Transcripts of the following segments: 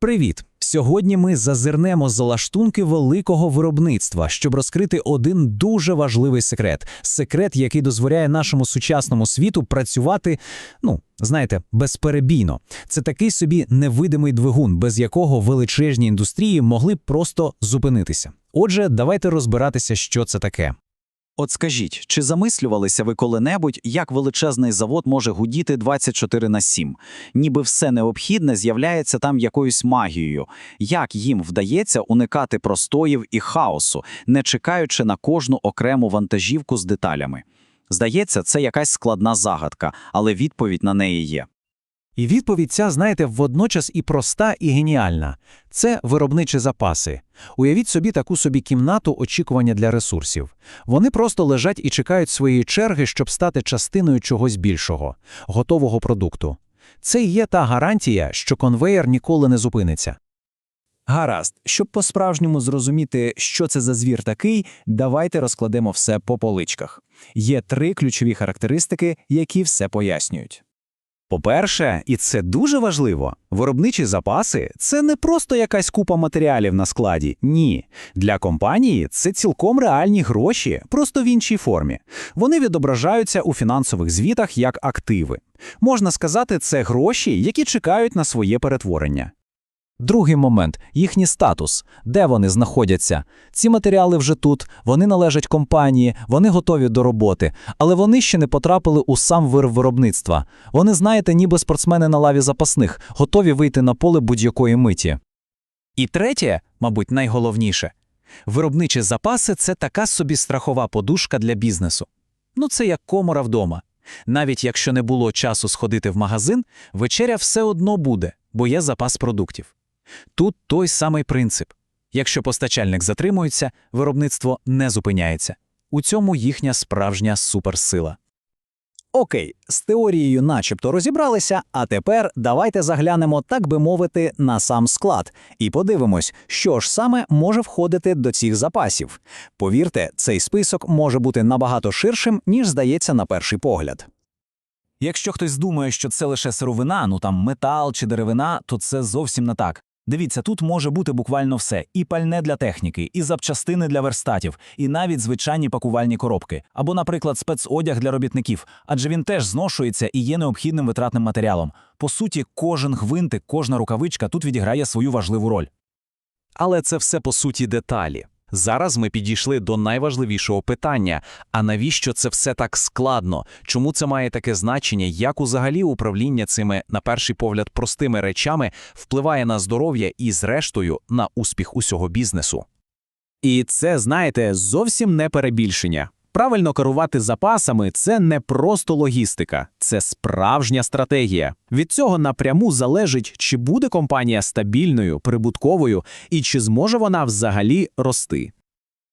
Привіт! Сьогодні ми зазирнемо за лаштунки великого виробництва, щоб розкрити один дуже важливий секрет. Секрет, який дозволяє нашому сучасному світу працювати, ну, знаєте, безперебійно. Це такий собі невидимий двигун, без якого величезні індустрії могли просто зупинитися. Отже, давайте розбиратися, що це таке. От скажіть, чи замислювалися ви коли-небудь, як величезний завод може гудіти 24 на 7? Ніби все необхідне з'являється там якоюсь магією. Як їм вдається уникати простоїв і хаосу, не чекаючи на кожну окрему вантажівку з деталями? Здається, це якась складна загадка, але відповідь на неї є. І відповідь ця, знаєте, водночас і проста, і геніальна. Це виробничі запаси. Уявіть собі таку собі кімнату очікування для ресурсів. Вони просто лежать і чекають своєї черги, щоб стати частиною чогось більшого, готового продукту. Це і є та гарантія, що конвеєр ніколи не зупиниться. Гаразд, щоб по-справжньому зрозуміти, що це за звір такий, давайте розкладемо все по поличках. Є три ключові характеристики, які все пояснюють. По-перше, і це дуже важливо, виробничі запаси це не просто якась купа матеріалів на складі. Ні. Для компанії це цілком реальні гроші, просто в іншій формі. Вони відображаються у фінансових звітах як активи. Можна сказати, це гроші, які чекають на своє перетворення. Другий момент їхній статус, де вони знаходяться. Ці матеріали вже тут, вони належать компанії, вони готові до роботи, але вони ще не потрапили у сам вир виробництва. Вони, знаєте, ніби спортсмени на лаві запасних, готові вийти на поле будь-якої миті. І третє, мабуть, найголовніше виробничі запаси це така собі страхова подушка для бізнесу. Ну, це як комора вдома. Навіть якщо не було часу сходити в магазин, вечеря все одно буде, бо є запас продуктів. Тут той самий принцип. Якщо постачальник затримується, виробництво не зупиняється. У цьому їхня справжня суперсила. Окей, з теорією начебто розібралися, а тепер давайте заглянемо, так би мовити, на сам склад і подивимось, що ж саме може входити до цих запасів. Повірте, цей список може бути набагато ширшим, ніж здається на перший погляд. Якщо хтось думає, що це лише сировина, ну там метал чи деревина, то це зовсім не так. Дивіться, тут може бути буквально все: і пальне для техніки, і запчастини для верстатів, і навіть звичайні пакувальні коробки, або, наприклад, спецодяг для робітників, адже він теж зношується і є необхідним витратним матеріалом. По суті, кожен гвинтик, кожна рукавичка тут відіграє свою важливу роль. Але це все по суті деталі. Зараз ми підійшли до найважливішого питання: а навіщо це все так складно? Чому це має таке значення? Як узагалі управління цими, на перший погляд, простими речами впливає на здоров'я і, зрештою, на успіх усього бізнесу? І це, знаєте, зовсім не перебільшення. Правильно керувати запасами це не просто логістика, це справжня стратегія. Від цього напряму залежить, чи буде компанія стабільною, прибутковою і чи зможе вона взагалі рости.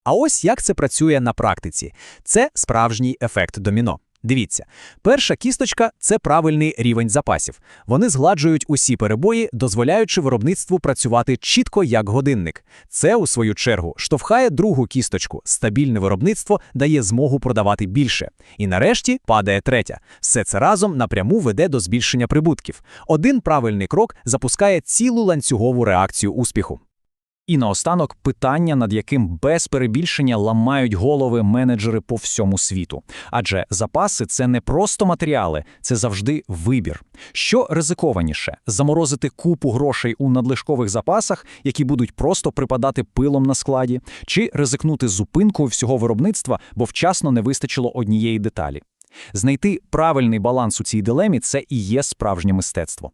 А ось як це працює на практиці. Це справжній ефект доміно. Дивіться, перша кісточка це правильний рівень запасів. Вони згладжують усі перебої, дозволяючи виробництву працювати чітко як годинник. Це, у свою чергу, штовхає другу кісточку. Стабільне виробництво дає змогу продавати більше. І нарешті падає третя. Все це разом напряму веде до збільшення прибутків. Один правильний крок запускає цілу ланцюгову реакцію успіху. І наостанок питання, над яким без перебільшення ламають голови менеджери по всьому світу. Адже запаси це не просто матеріали, це завжди вибір. Що ризикованіше заморозити купу грошей у надлишкових запасах, які будуть просто припадати пилом на складі, чи ризикнути зупинкою всього виробництва, бо вчасно не вистачило однієї деталі. Знайти правильний баланс у цій дилемі це і є справжнє мистецтво.